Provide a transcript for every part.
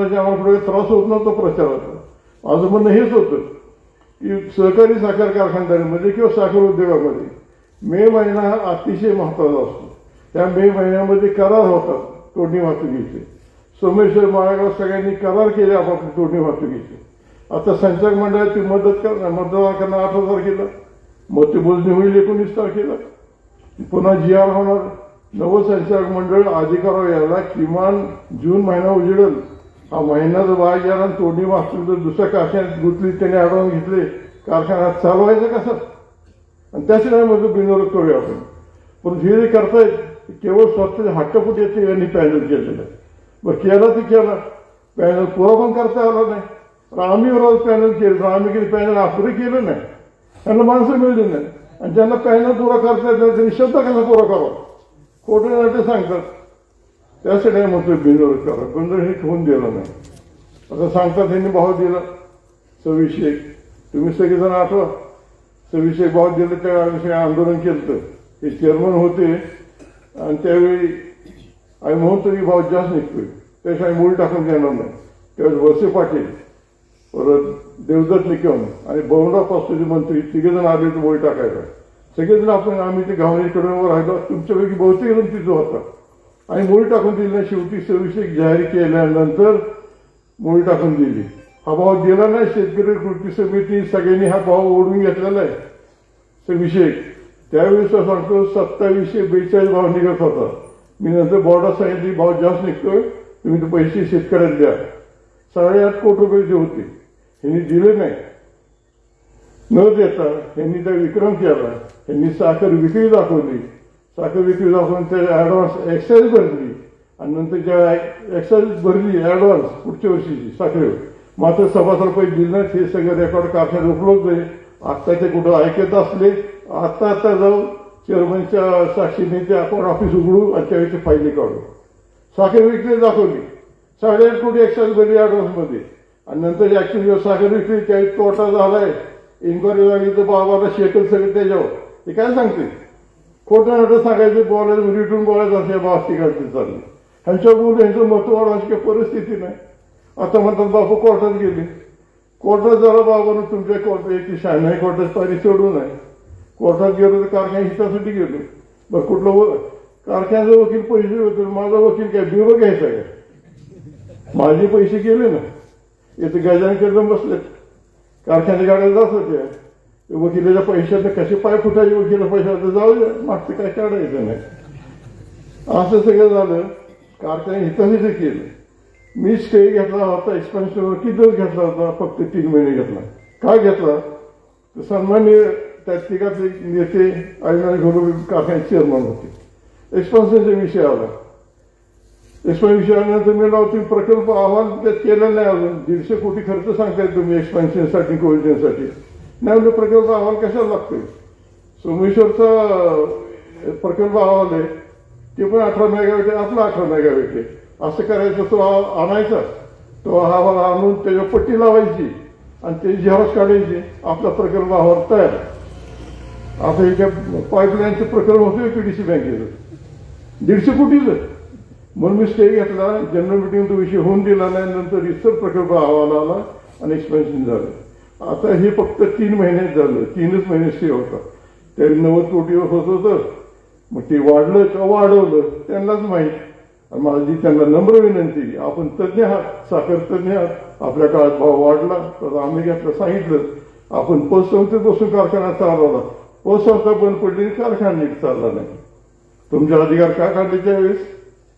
म्हणजे आम्हाला त्रास होत नव्हता प्रचाराचा. माझं म्हणणं हेच होतं की सहकारी साखर कारखानदारीमध्ये म्हणजे किंवा साखर उद्योगामध्ये. मे महिना हा अतिशय महत्त्वाचा असतो. त्या मे महिन्यामध्ये करार होतात तोडणी वाहतुकीचे. सोमेश्वर माळेगाव सगळ्यांनी करार केले आपापली तोडणी वाहतुकीचे. आता संचालक मंडळाची मदत कर मतदारांना आठ तारखेला मतमोजणी होईल एकोणीस तारखेला. पुन्हा जी आर होणार. नवं संचालक मंडळ अधिकारावर यायला किमान जून महिना उजेडेल. हा महिना जर वाया गेला आणि तोडणी वाचून तर दुसऱ्या कारखान्यात गुंतली त्याने अडवून घेतले कारखान्यात चालवायचं कसं आणि त्याशिवाय मग बिनविरोध करूया आपण पण हे जे करतायत केवळ केवळ हट्टपुट येते यांनी पॅनल केलेलं आहे मग केलं ते केलं पॅनल पुरा पण करता आला नाही तर आम्ही रोज पॅनल केलं तर आम्ही कधी पॅनल अपुरे केलं नाही त्यांना माणसं मिळली नाही आणि ज्यांना पॅनल पुरा करता येत नाही त्यांनी शब्द कसा पुरा करावा खोटे नाटे सांगतात त्यासाठी म्हणतो बिनविरोध करा पण हे ठेवून दिलं नाही आता सांगतात त्यांनी भाव दिला. सव्वीसशे एक. तुम्ही सगळेजण आठवा. सव्वीसशे एक भाव त्या त्याविषयी आंदोलन केलं हे चेअरमन होते आणि त्यावेळी आम्ही म्हणतो की भाव जास्त निघतोय. त्याशिवाय मूळ टाकून देणार नाही. त्यावेळेस वळसे पाटील परत देवदत्त निकम आणि बवंडा पासून मंत्री तिघेजण आले तर बोल टाकायला. सगळेजण आपण आम्ही ते गावणीकडे राहिलो. तुमच्यापैकी बहुतेक जण तिथं होता. आणि मोळी टाकून दिली शेवटी सव्वीस एक जाहीर केल्यानंतर मोळी टाकून दिली. हा भाव दिला नाही शेतकरी कृती समिती सगळ्यांनी हा भाव ओढून घेतलेला आहे. सव्वीसशे एक त्यावेळेस सांगतो सत्तावीसशे बेचाळीस भाव निघत होता. मी नंतर बोर्डात सांगितली भाव जास्त निघतोय. तुम्ही ते पैसे शेतकऱ्याला द्या. साडेआठ कोटी रुपये जे होते ह्यांनी दिले नाही. न देता ह्यांनी त्या विक्रम केला. ह्यांनी साखर विक्री दाखवली. साखर विक्री दाखवून त्या ॲडव्हान्स एक्साईज भरली. आणि नंतर ज्या एक्साईज भरली ॲडव्हान्स पुढच्या वर्षीची साखरेवर मात्र सभासद रुपये दिले नाहीत हे सगळे रेकॉर्ड कारखान्यात उपलब्ध आहे. आत्ता ते कुठं ऐकत असले आत्ता आता जाऊ चेअरमनच्या साक्षीने ते अकाउंट ऑफिस उघडू आणि त्यावेळी फायली काढू. साखर विक्री दाखवली. साडेआठ कोटी एक्साईज भरली ॲडव्हान्समध्ये आणि नंतर ॲक्च्युली साखर विक्री त्यावेळी तोटा झालाय. इन्क्वायरी झाली तर बाबाला शेकल सगळे त्याच्यावर. ते काय सांगते? खोटं नाटं सांगायचं बोलायचं म्हणजे रिटून बोलायचं असे बास्ती काढते चालली. ह्यांच्यामुळे ह्यांचं मत वाढवायची काही परिस्थिती नाही. आता म्हणतात बापू कोर्टात गेले. कोर्टात जरा बाबानं तुमच्या कोर्ट याची शहाण्णव कोर्टात पारी सोडू नये कोर्टात गेलो तर कारखान्या हितासाठी गेलो. बरं कुठलं व कारखान्याचा वकील पैसे होते माझा वकील काय बिरो घ्यायचा काय माझे पैसे गेले ना. येथे गजान करून बसलेत. कारखान्याच्या गाड्या जात होत्या वकिलाच्या पैशात कसे पाय फुटायचे वकिला पैशात जाऊ द्या मागचं काय काढायचं नाही. असं सगळं झालं. कारखाने हिताहित केलं. मी स्टे घेतला होता एक्सपेन्शनवर किती दिवस घेतला होता? फक्त तीन महिने घेतला. काय घेतला? तर सन्मान्य त्या तिघातले नेते आणि घरून कारखान्याचे चेअरमन होते. एक्सपेन्शनचा विषय आला. एक्सपेन्शन विषय आल्यानंतर मी लावतो तुम्ही प्रकल्प अहवाल त्यात केला नाही अजून. दीडशे कोटी खर्च सांगताय तुम्ही एक्सपेन्शनसाठी कोविजनसाठी नाही म्हणजे प्रकल्प अहवाल कशाला लागतोय सोमेश्वरचा प्रकल्प अहवाल आहे ते पण अठरा मेगावेट आहे आपला अठरा मेगावेट आहे असं करायचं तो आणायचा तो अहवाल आणून त्याच्या पट्टी लावायची आणि ते झेरॉक्स काढायची आपला प्रकल्प अहवाल तयार आता इथे पाईपलाईनचं प्रकल्प होतं पीडीसी बँकेचं दीडशे कोटीचं म्हणून मी स्टे घेतला जनरल मिटिंग तो विषय होऊन दिला नाही नंतर इतर प्रकल्प अहवाल आला आणि एक्सपेन्शन झालं आता हे फक्त तीन महिन्यात झालं तीनच महिने स्टे होता त्यावेळी नव्वद कोटी होत होतं मग ते वाढलं का वाढवलं त्यांनाच माहीत. माझी त्यांना नम्र विनंती आपण तज्ज्ञ आहात साखर तज्ज्ञ आहात आपल्या काळात भाव वाढला तर आम्ही घेतलं सांगितलं आपण पतसंस्थेत कारखाना चालवला. पतसंस्था बंद पडली कारखाना नीट चालला नाही. तुमचे अधिकार का काढले त्यावेळेस?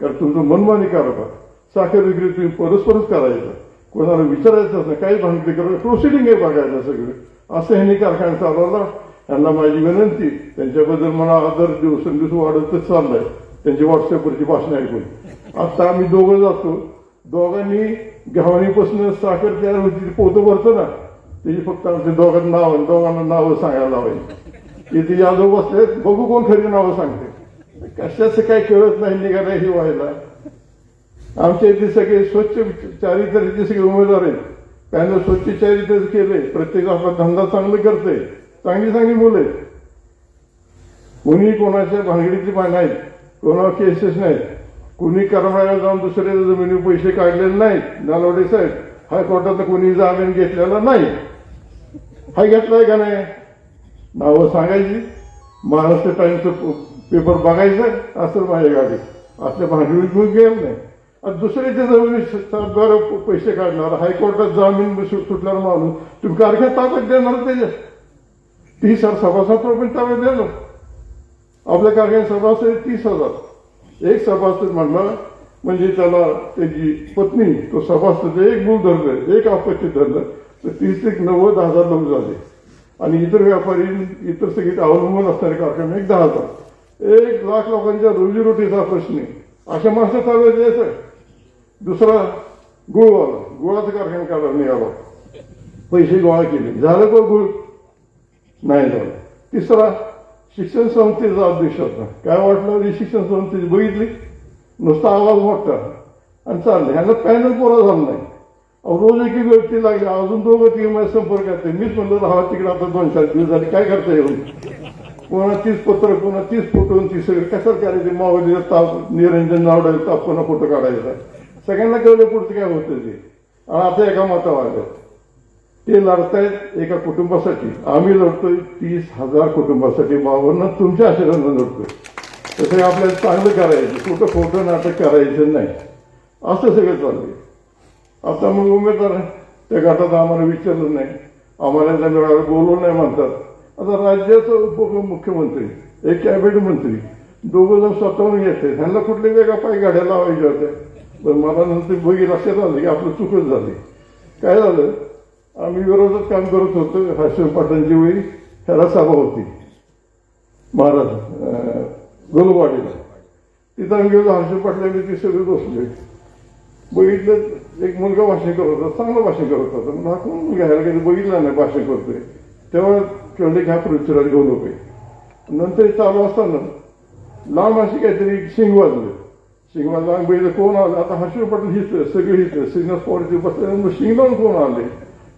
कारण तुमचं मनमानी कारभार साखर विक्री तुम्ही परस्परच करायचं. कोणाला विचारायचं असं काही भांगती करून प्रोसिडिंग आहे बघायचं सगळं. असं ह्यांनी कारखाना चालवला. यांना माझी विनंती त्यांच्याबद्दल मला आदर दिवसेंदिवस वाढतच चाललाय. त्यांची व्हॉट्सअपवरची भाषण ऐकून. आता आम्ही दोघं जातो. दोघांनी घावणीपासून साखर तयार होती पोतं भरतं ना. त्याची फक्त आमच्या दोघांना नाव दोघांना नावं सांगायला लावायची. इथे यादव बसले बघू कोण खरी नावं सांगते. कशाचं काय कळत नाही निघाला हे व्हायला. आमच्या इथे सगळे स्वच्छ चारित्र्याचे सगळे उमेदवार आहेत त्यांना स्वच्छ चारित्र्य केले प्रत्येक आपला धंदा चांगला करते चांगली चांगली मुलं आहेत. कोणी कोणाच्या भानगडीतली पाय नाहीत कोणावर केसेस नाहीत. कुणी करमाळ्याला जाऊन दुसऱ्या जमिनीवर पैसे काढलेले नाहीत. नालवडे साहेब हायकोर्टात कुणी जामीन घेतलेला नाही. हा घेतलाय का नाही? नावं सांगायची. महाराष्ट्र टाइम्सचं पेपर बघायचं. असं माझ्या गाडी असल्या भांडवली घेऊन गेलं नाही. आणि दुसऱ्याच्या जमिनी पैसे काढणार हायकोर्टात जामीन सुट- सुटल्यावर माणूस तुम्ही कारख्या ताब्यात देणार त्याच्या तीस हजार सभासद पण ताब्यात देणार. आपल्या कारख्या सभासद तीस हजार. एक सभासद म्हणला म्हणजे त्याला त्याची पत्नी तो सभासद एक मूल धरलं एक आपत्ती धरलं तर तीस एक नव्वद हजार लोक झाले. आणि इतर व्यापारी इतर सगळे अवलंबून असणारे कारखाने एक दहा हजार. एक लाख लोकांच्या रोजीरोटीचा प्रश्न आहे. अशा माणसं ताब्यात द्यायचं दुसरा गुळवाला गुळाचं कारखाना काढा निघाला पैसे गोळा केले. झालं का गुळ? नाही झालं. तिसरा शिक्षण संस्थेचा अध्यक्ष होता. काय वाटलं रे शिक्षण संस्थेची? बघितली? नुसता आवाज मोठा. आणि चाललं. ह्यांना पॅनल पुरा झाला नाही. अहो, रोज एक एक व्यक्ती लागली. अजून दोघं तिघे माझ्या संपर्कात मीच म्हणलं राहा तिकडे आता दोन चार दिवस झाले. काय करता येईल? कोणा तीस पत्र कोणा तीस फोटो तीस ती सगळे. करायचे? मावळीला ताप निरंजन नावडायला ताप कोणा फोटो काढायचा? सगळ्यांना कळलं पुढचं काय होतं ते. आणि आता एका मतावर आलं ते लढतायत एका कुटुंबासाठी. आम्ही लढतोय तीस हजार कुटुंबासाठी. बाबांना तुमच्या आशीर्वादानं लढतोय. तसं आपल्याला चांगलं करायचं. कुठं खोटं नाटक करायचं नाही. असं सगळं चाललंय आता मग उमेदवार त्या गटात आम्हाला विचारलं नाही. आम्हाला त्या वेळावर बोलवलं नाही म्हणतात. आता राज्याचा उपमुख्यमंत्री एक कॅबिनेट मंत्री दोघं जण स्वतःहून घेतले ह्यांना कुठले वेगळ्या पाय गाड्या लावायच्या होत्या. पण मला नंतर बघी लक्षात आलं की आपलं चुकच झाली काय झालं? आम्ही विरोधात काम करत होतो हाशिम पाटलांची वेळी ह्याला सभा होती. महाराज गोलवाडीला. तिथं आम्ही गेलो हर्षद पाटलांनी ती सगळे बसले बघितलं एक मुलगा भाषण करत होता चांगलं भाषण करत होता. म्हणून हा कोण मुलगा? ह्याला कधी बघितला नाही भाषण करतोय. तेव्हा कळले घ्या पृथ्वीराज घेऊ नंतर चालू असताना लांब अशी काहीतरी शिंग वाजलं. शिंग वाजलं कोण आलं आता हर्षद पाटील हिच सगळे हिच सिग्नल स्पॉटचे बसल्यानंतर शिंग कोण आले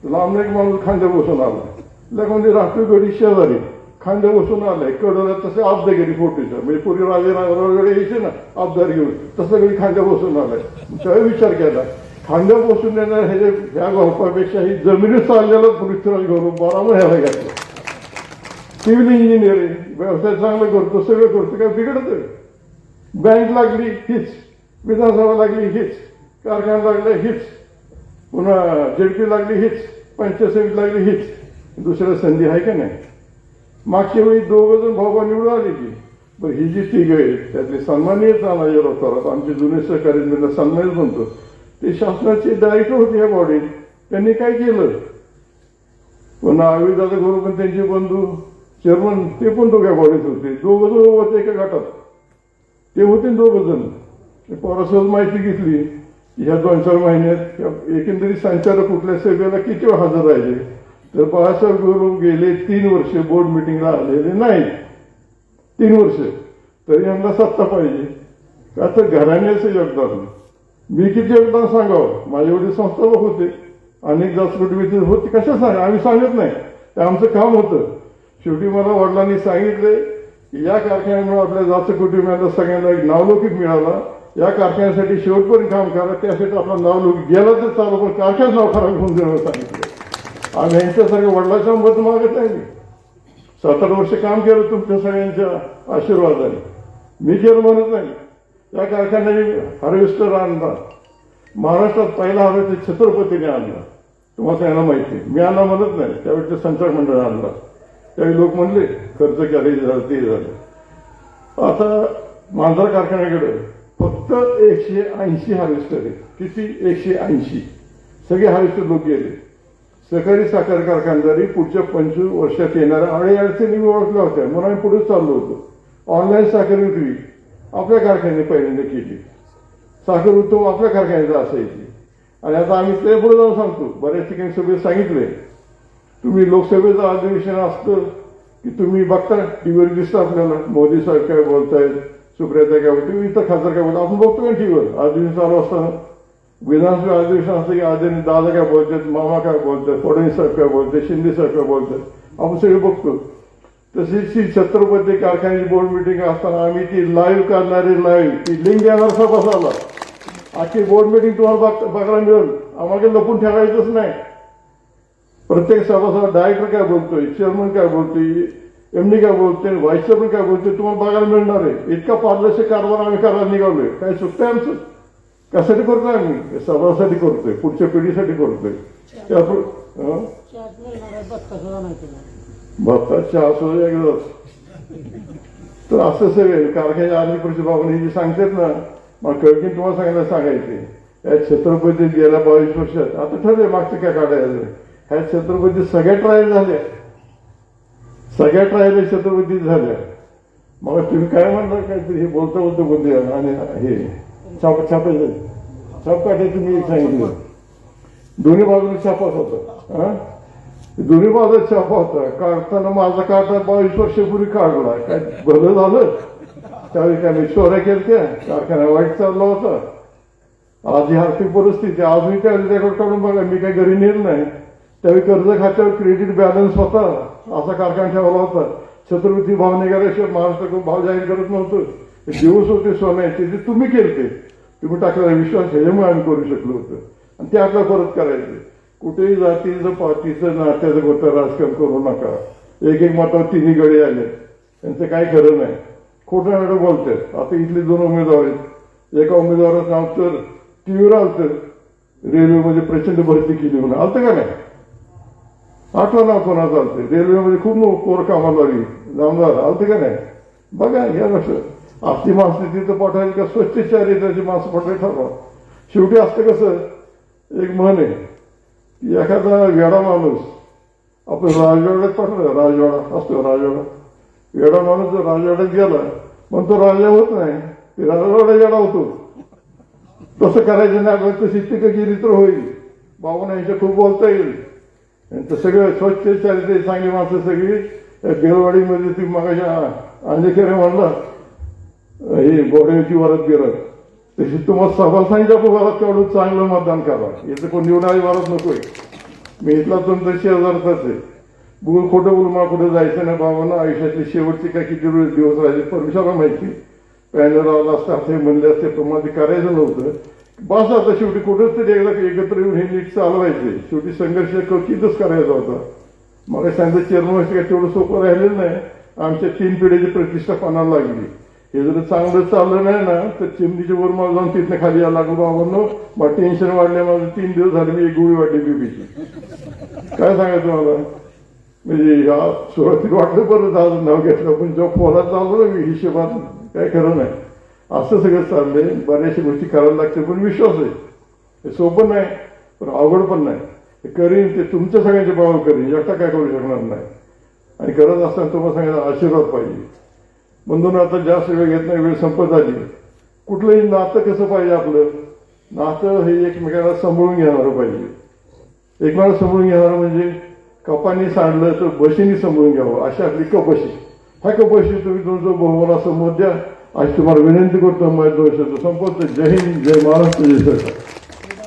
तर लांब एक माणूस खांद्या बसून आला लग म्हणजे शेजारी खांद्या बसून आलाय कडला तसे अब्दागिरी फोटोच्या म्हणजे पूर्वी राजे वगैरे यायचे ना अब्दार घेऊन तसं गडी खांद्या बसून आलाय त्यावेळी विचार केला खांद्या बसून येणार हे ह्या गौपापेक्षा ही जमिनीत चाललेलं पृथ्वीराज घरून बारा ह्याला घेतलं सिव्हिल इंजिनिअरिंग व्यवसाय चांगलं करतो सगळं करतो काय बिघडत बँक लागली हीच. विधानसभा लागली हीच. कारखाना लागला हीच. पुन्हा जेडपी लागली हीच. पंचायत समिती लागली हीच. दुसऱ्या संधी आहे का नाही? मागच्या वेळी दोघं जण भाऊ निवडून आले की. बरं ही जी तिघ आहे त्यातले सन्माननीय तानाजीराव थोरात आमचे जुने सहकारी त्यांना सन्मानित म्हणतो. ते शासनाचे डायरेक्टर होते या बॉडीत त्यांनी काय केलं? पुन्हा आविदादा गुरु पण त्यांचे बंधू चेअरमन ते पण दोघ्या बॉडीत होते. दोघं जण होते एका गटात. ते होते दोघं जण. ते पोरासोबत माहिती घेतली. ह्या दोन चार महिन्यात एकंदरीत संचालक कुठल्या सभेला किती हजर राहिले? तर बाळासाहेब गुरु गेले तीन वर्ष बोर्ड मिटिंगला आलेले नाही तीन वर्ष. तरी यांना सत्ता पाहिजे. का तर घराण्याचं योगदान. मी किती योगदान सांगावं? माझे एवढे संस्थापक होते. अनेक जास्त होते. कशा सांगा आम्ही सांगत नाही. ते आमचं काम होतं. शेवटी मला वडिलांनी सांगितले या कारखान्यामुळे आपल्या जास्त कुटुंबियांना सगळ्यांना एक नावलौकिक मिळाला. या कारखान्यासाठी शेवटपर्यंत काम करा त्यासाठी आपला नावलौकिक गेला तर चालू पण कारखान्यात नाव खराब होऊन देणं सांगितलं. आम्ही यांच्यासारखं वडिलाच्या मत मागत नाही मी. सात आठ वर्ष काम केलं तुमच्या सगळ्यांच्या आशीर्वादाने. मी केलं म्हणत नाही. या कारखान्याने हार्वेस्टर आणला. महाराष्ट्रात पहिला हार्वेस्टर छत्रपतीने आणला. तुम्हाला त्यांना माहिती आहे. मी आणला म्हणत नाही. त्यावेळी ते संचालक मंडळ आणला. काही लोक म्हणले खर्च केला झालं ते झालं. आता मांजरा कारखान्याकडे फक्त एकशे ऐंशी हार्वेस्टर आहे किती? एकशे ऐंशी. सगळे हार्वेस्टर लोक गेले. सहकारी साखर कारखानदारी पुढच्या पंचवीस वर्षात येणाऱ्या अडी अडचणी मी ओळखल्या होत्या. म्हणून आम्ही पुढे चाललो होतो. ऑनलाईन साखर विक्री आपल्या कारखान्याने पहिल्यांदा केली. साखर उत्तम आपल्या कारखान्याचा असायची. आणि आता आम्ही ते पुढे जाऊन सांगतो. बऱ्याच ठिकाणी सगळे सांगितले. तुम्ही लोकसभेचं अधिवेशन असतं की तुम्ही बघता टीव्हीवर दिसतं आपल्याला मोदी साहेब काय बोलतायत सुप्रियाता काय बोलतो इतर खासदार काय बोलतात आपण बघतो का टीव्हीवर अधिवेशन चालू असताना. विधानसभा अधिवेशन असतं की आधी दादा काय बोलतात मामा काय बोलतात फडणवीस साहेब काय बोलतात शिंदे साहेब काय बोलतात? आपण सगळे बघतो. तसेच श्री छत्रपती कारखान्याची बोर्ड मिटिंग असताना आम्ही ती लाईव्ह करणारे लाईव्ह ती लिंक देणार बसायला आजची बोर्ड मिटिंग तुम्हाला बघ- बघायला मिळेल. आम्हाला काही लपून ठेवायचंच नाही. प्रत्येक सभासद डायरेक्टर काय बोलतोय चेअरमन काय बोलतोय एमडी काय बोलतोय व्हाईस चेअरमन काय बोलतोय तुम्हाला बघायला मिळणार आहे. इतका पारदर्शक कारभार आम्ही करायला निघालोय. काय सुटतंय आमचं? कशासाठी करतोय आम्ही? सभासाठी करतोय पुढच्या पिढीसाठी करतोय. भत्ता चहा सुद्धा एकदाच तर असं सगळे कारखान्याच्या आर्मी प्रतिभावने जे सांगतात ना मग कळकीन तुम्हाला सांगायला सांगायचे या छत्रपती गेल्या बावीस वर्षात आता ठरले मागचं काय काढायचं. ह्या छत्रपती सगळ्या ट्रायल झाल्या सगळ्या ट्रायल छत्रपती झाल्या मग तुम्ही काय म्हणता काहीतरी? हे बोलता बोलता बोलते आणि हे छाप छापायचं छाप काढायचं तुम्ही सांगितलं. दोन्ही बाजूला छापाच होता. हा? दोन्ही बाजूला छापा होता. काढताना माझा काढता बावीस वर्षापूर्वी काढला. काय भलं झालं? त्यावेळी काय मी शोऱ्या केल्या कारखाना वाईट चालला होता. आज ही आर्थिक परिस्थिती आज मी त्यावेळी रेकॉर्ड काढून बघा मी काही घरी नेलं नाही. त्यावेळी कर्ज खात्यावर क्रेडिट बॅलन्स होता. असा कारखाना ठेवला होता. छत्रपती भाव महाराष्ट्र भाव जाहीर करत नव्हतं. दिवस होते सोन्याचे ते तुम्ही केले तुम्ही टाकलेला विश्वास ह्याच्यामुळे आम्ही करू शकलो होतो. आणि ते आपल्याला परत करायचे. कुठेही जातीचं पातीचं नात्याचं गोष्ट राजकारण करू नका. एक एक मतावर तिन्ही गडी आले. त्यांचं काही खरं नाही. खोटं नाटक बोलतात. आता इथले दोन उमेदवार आहेत. एका उमेदवाराचं नाव तर टीव्हीवर आलतं. रेल्वेमध्ये प्रचंड भरती केली म्हणून. आलतं का नाही? आठवण नाव चालते रेल्वेमध्ये खूप मो- पोर कामाला लागली. जामदार आलते का नाही? बघा या कसं? आस्ती माणसं तिथं पाठवायची का स्वच्छ चारित्र्याची माणसं पाठवायची ठरवा. शेवटी असतं कसं? एक म्हण आहे की एखादा वेडा माणूस आपण राजवाड्यात पाठवलं राजवाडा असतो राजवाडा. वेडा माणूस जर राजवाड्यात गेला मग तो राजा होत नाही ते राजवाडा येडा होतो. तसं करायचं नाही आपण तशी तिकं गेली तर होईल. बाबा यांच्या खूप बोलता येईल. तर सगळं स्वच्छ चारित्र्य चांगली माणसं सगळी. या बेलवाडीमध्ये ती मागाच्या अंजेखेरे म्हणला हे गोड्याची वरत गेलं. तशी तुम्हाला सभा सांगितलं वरात तेवढं चांगलं मतदान करा. याचं कोण निवडावी वरत नकोय. मी इथला तुमचा शेजारचाच आहे. बोल खोटं बोल मला कुठं जायचं नाही बाबांना आयुष्यातले शेवटचे काय किती दिवस राहिले परमेश्वराला माहिती पॅनल आला असता असे म्हणले असते पण मला ते करायचं नव्हतं. बस आता शेवटी कुठंच तरी एकदा एकत्र येऊन हे नीट चालवायचे. शेवटी संघर्ष क्वचितच करायचा होता. मग सांगितलं चेअरमन काय तेवढं सोपं राहिलेलं नाही. आमच्या तीन पिढीची प्रतिष्ठा पणाला लागली. हे जर चांगलं चाललं नाही ना तर चिमणीच्या वर मला जाऊन तिथनं खाली यायला लागलो. बाबांनो मग टेन्शन वाढल्या. माझं तीन दिवस झाले मी एक गोळी वाटली बीबीची. काय सांगायचं मला म्हणजे या सुरुवातीला वाटलं बरं झालं नाव घेतलं पण जेव्हा पोलात चाललो ना मी हिशोबात काय खरं नाही. असं सगळं चाललंय. बऱ्याचशा गोष्टी करायला लागते पण विश्वास आहे. हे सोपं नाही पण अवघड पण नाही. हे करीन ते तुमच्या सगळ्यांच्या बाबा करीन. एकटा काय करू शकणार नाही. आणि करत असताना तुम्हाला सांगायचा आशीर्वाद पाहिजे. म्हणून आता जास्त वेळ घेत नाही वेळ संपत आली. कुठलंही नातं कसं पाहिजे आपलं? नातं हे एकमेकाला सांभाळून घेणारं पाहिजे. एकमेकाला सांभाळून घेणारं म्हणजे कपानी सांडलं तर बशीने सांभाळून घ्यावं. अशी आपली कपशी ह्या कपशी तुम्ही तुमचं बहुमाला समोर द्या. अशी तुम्हाला विनंती करतो माझ्या दोषाचं संपवतो जय हिंद जय महाराष्ट्र जय सरकार